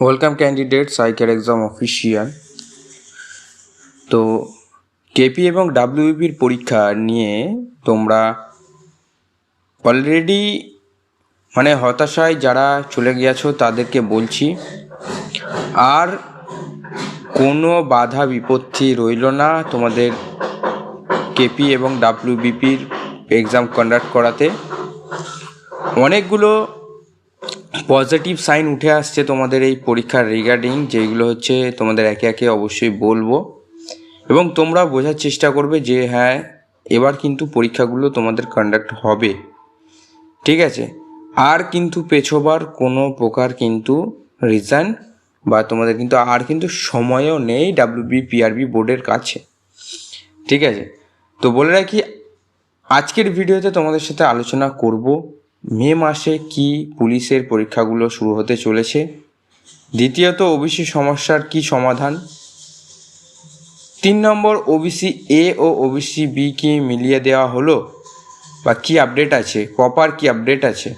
Welcome candidate cycle exam official তো KP এবং ডাব্লিউবির পরীক্ষা নিয়ে তোমরা অলরেডি মানে হতাশায় যারা চলে গিয়েছো, তাদেরকে বলছি, আর কোনো বাধা বিপত্তি রইল না তোমাদের কেপি এবং ডাব্লিউবিপির এক্সাম কন্ডাক্ট করাতে। অনেকগুলো পজিটিভ সাইন উঠে আসছে তোমাদের এই পরীক্ষার রিগার্ডিং যেগুলো হচ্ছে তোমাদের একে একে অবশ্যই বলব। এবং তোমরা বোঝার চেষ্টা করবে যে হ্যাঁ এবার কিন্তু পরীক্ষাগুলো তোমাদের কন্ডাক্ট হবে। ঠিক আছে? আর কিন্তু পেছোবার কোনো প্রকার কিন্তু রিজন বা তোমাদের কিন্তু আর কিন্তু সময়ও নেই ডাব্লিউবি পিআরবি বোর্ডের কাছে। ঠিক আছে? তো বলে রাখি, আজকের ভিডিওতে তোমাদের সাথে আলোচনা করব। মে মাসে কি পুলিশের পরীক্ষাগুলো শুরু হতে চলেছে? দ্বিতীয়ত, ওবিসি সমস্যার কি সমাধান? তিন নম্বর, ওবিসি এ ও ওবিসি বি কি মিলিয়ে দেওয়া হলো? বা কি আপডেট আছে? প্রপার কি আপডেট আছে?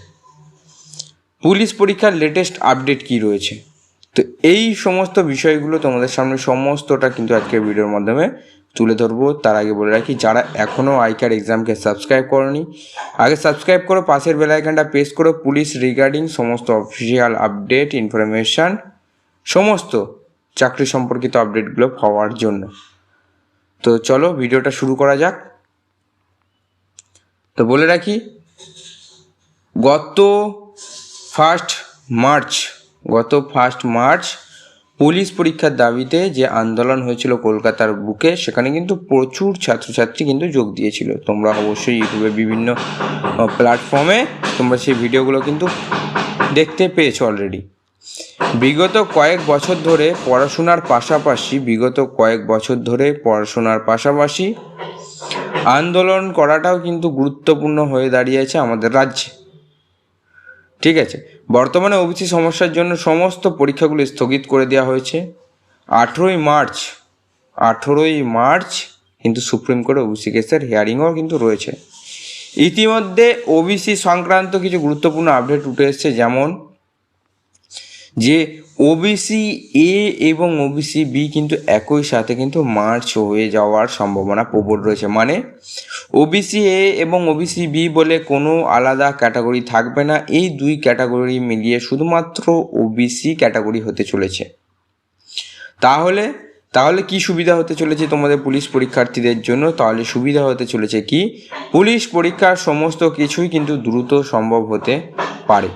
পুলিশ পরীক্ষার লেটেস্ট আপডেট কি রয়েছে? তো এই সমস্ত বিষয়গুলো তোমাদের সামনে সমস্তটা কিন্তু আজকের ভিডিওর মাধ্যমে তুলে ধরবো। তার আগে বলে রাখি, যারা এখনও আইকার এক্সামকে সাবস্ক্রাইব করনি, আগে সাবস্ক্রাইব করো, পাশের বেলাইকানটা প্রেস করো। পুলিশ রিগার্ডিং সমস্ত অফিসিয়াল আপডেট ইনফরমেশান সমস্ত চাকরি সম্পর্কিত আপডেটগুলো পাওয়ার জন্য। তো চলো, ভিডিওটা শুরু করা যাক। তো বলে রাখি, গত ফার্স্ট মার্চ গত ফার্স্ট মার্চ পুলিশ পরীক্ষার দাবিতে যে আন্দোলন হয়েছিল কলকাতার বুকে, সেখানে কিন্তু প্রচুর ছাত্রছাত্রী কিন্তু যোগ দিয়েছিল। তোমরা অবশ্যই ইউটিউবে বিভিন্ন প্ল্যাটফর্মে তোমরা সেই ভিডিওগুলো কিন্তু দেখতে পেয়েছ অলরেডি বিগত কয়েক বছর ধরে পড়াশোনার পাশাপাশি, বিগত কয়েক বছর ধরে পড়াশোনার পাশাপাশি আন্দোলন করাটাও কিন্তু গুরুত্বপূর্ণ হয়ে দাঁড়িয়েছে আমাদের রাজ্যে। ঠিক আছে। বর্তমানে ওবিসি সমস্যার জন্য সমস্ত পরীক্ষাগুলো স্থগিত করে দেওয়া হয়েছে। আঠেরোই মার্চ আঠেরোই মার্চ কিন্তু সুপ্রিম কোর্টে ওবিসি কেসের হিয়ারিংও কিন্তু রয়েছে। ইতিমধ্যে ওবিসি সংক্রান্ত কিছু গুরুত্বপূর্ণ আপডেট উঠে এসছে, যেমন যে ওবিসি এ এবং ওবিসি বি কিন্তু একই সাথে কিন্তু মার্চ হয়ে যাওয়ার সম্ভাবনা প্রবল রয়েছে। মানে ওবিসি এ এবং ওবিসি বি বলে কোনো আলাদা ক্যাটাগরি থাকবে না। এই দুই ক্যাটাগরি মিলিয়ে শুধুমাত্র ওবিসি ক্যাটাগরি হতে চলেছে। তাহলে তাহলে কি সুবিধা হতে চলেছে তোমাদের পুলিশ পরীক্ষার্থীদের জন্য? তাহলে সুবিধা হতে চলেছে কি? পুলিশ পরীক্ষার সমস্ত কিছুই কিন্তু দ্রুত সম্ভব হতে পারে।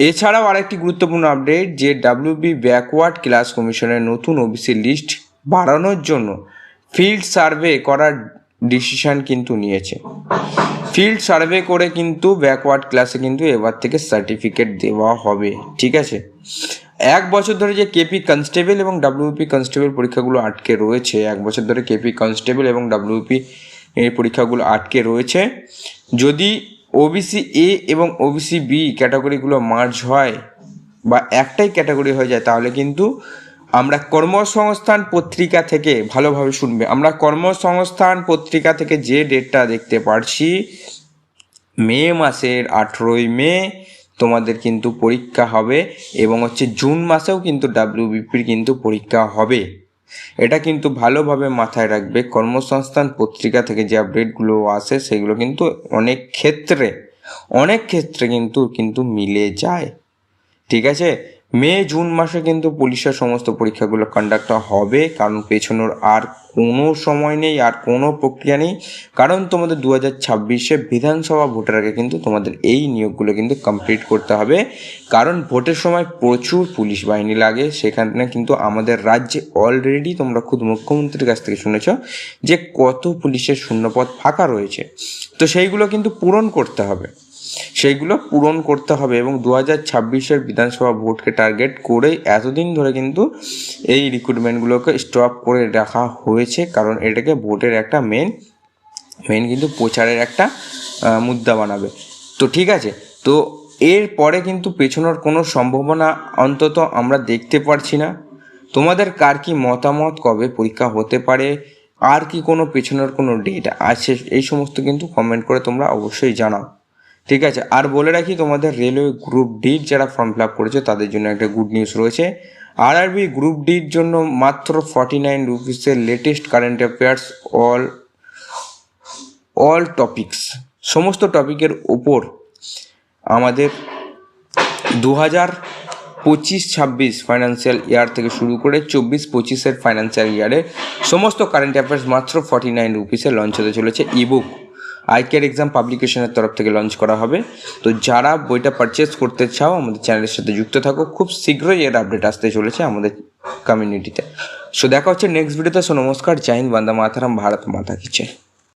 এছাড়াও আরেকটি গুরুত্বপূর্ণ আপডেট যে ডাব্লিউবি ব্যাকওয়ার্ড ক্লাস কমিশনের নতুন ওবিসি লিস্ট বাড়ানোর জন্য ফিল্ড সার্ভে করার ডিসিশন কিন্তু নিয়েছে। ফিল্ড সার্ভে করে কিন্তু ব্যাকওয়ার্ড ক্লাসে কিন্তু এবার থেকে সার্টিফিকেট দেওয়া হবে, ঠিক আছে? এক বছর ধরে যে কেপি কনস্টেবল এবং ডাব্লিউপি কনস্টেবল পরীক্ষাগুলো আটকে রয়েছে, এক বছর ধরে কেপি কনস্টেবল এবং ডাব্লিউপি পরীক্ষাগুলো আটকে রয়েছে। যদি ওবিসি এ এবং ওবিসি বি ক্যাটাগরিগুলো মার্জ হয় বা একটাই ক্যাটাগরি হয়ে যায়, তাহলে কিন্তু আমরা কর্মসংস্থান পত্রিকা থেকে ভালোভাবে শুনবে। আমরা কর্মসংস্থান পত্রিকা থেকে যে ডেটটা দেখতে পারছি, মে মাসের আঠেরোই মে, তোমাদের কিন্তু পরীক্ষা হবে এবং হচ্ছে জুন মাসেও কিন্তু ডাব্লিউবিপির কিন্তু পরীক্ষা হবে। এটা কিন্তু ভালোভাবে মাথায় রাখবে। কর্মসংস্থান পত্রিকা থেকে যে আপডেটগুলো আসে, সেগুলো কিন্তু অনেক ক্ষেত্রে অনেক ক্ষেত্রে কিন্তু কিন্তু মিলে যায়। ঠিক আছে? মে, জুন মাসে কিন্তু পুলিশের সমস্ত পরীক্ষাগুলো কন্ডাক্ট হবে, কারণ পেছনোর আর কোনো সময় নেই, আর কোনো প্রক্রিয়া নেই। কারণ তোমাদের দু হাজার ছাব্বিশে বিধানসভা ভোটের আগে কিন্তু তোমাদের এই নিয়োগগুলো কিন্তু কমপ্লিট করতে হবে। কারণ ভোটের সময় প্রচুর পুলিশ বাহিনী লাগে, সেখানে কিন্তু আমাদের রাজ্যে অলরেডি তোমরা খুদ মুখ্যমন্ত্রীর কাছ থেকে শুনেছ যে কত পুলিশের শূন্যপদ ফাঁকা রয়েছে। তো সেইগুলো কিন্তু পূরণ করতে হবে। সেইগুলো পূরণ করতে হবে এবং দু হাজার ছাব্বিশের বিধানসভা ভোটকে টার্গেট করে এতদিন ধরে কিন্তু এই রিক্রুটমেন্টগুলোকে স্টপ করে রাখা হয়েছে, কারণ এটাকে ভোটের একটা মেন মেন কিন্তু প্রচারের একটা মুদ্রা বানাবে। তো ঠিক আছে, তো এর পরে কিন্তু পেছনোর কোনো সম্ভাবনা অন্তত আমরা দেখতে পারছি না। তোমাদের কার কি মতামত, কবে পরীক্ষা হতে পারে, আর কি কোনো পেছনের কোনো ডেট আছে, এই সমস্ত কিন্তু কমেন্ট করে তোমরা অবশ্যই জানাও। ঠিক আছে, আর বলে রাখি তোমাদের রেলওয়ে গ্রুপ ডি যারা ফর্ম ফিল আপ করেছে, তাদের জন্য একটা গুড নিউজ রয়েছে। আরআরবি গ্রুপ ডির জন্য মাত্র forty nine রুপিসের latest current affairs all all topics সমস্ত টপিকের ওপর আমাদের দু হাজার পঁচিশ ছাব্বিশ ফাইন্যান্সিয়াল ইয়ার থেকে শুরু করে চব্বিশ পঁচিশের ফাইন্যান্সিয়াল ইয়ারে সমস্ত কারেন্ট অ্যাফেয়ার্স মাত্র ফর্টি নাইন রুপিসে লঞ্চ হতে চলেছে ইবুক আইকের এক্সাম পাবলিকেশনের তরফ থেকে লঞ্চ করা হবে। তো যারা বইটা পারচেস করতে চাও, আমাদের চ্যানেলের সাথে যুক্ত থাকো। খুব শীঘ্রই এর আপডেট আসতে চলেছে আমাদের কমিউনিটিতে সো দেখা হচ্ছে নেক্সট ভিডিওতে সো নমস্কার। জয় হিন্দ, বন্দে মাতারাম। ভারত মাতা কি জয়।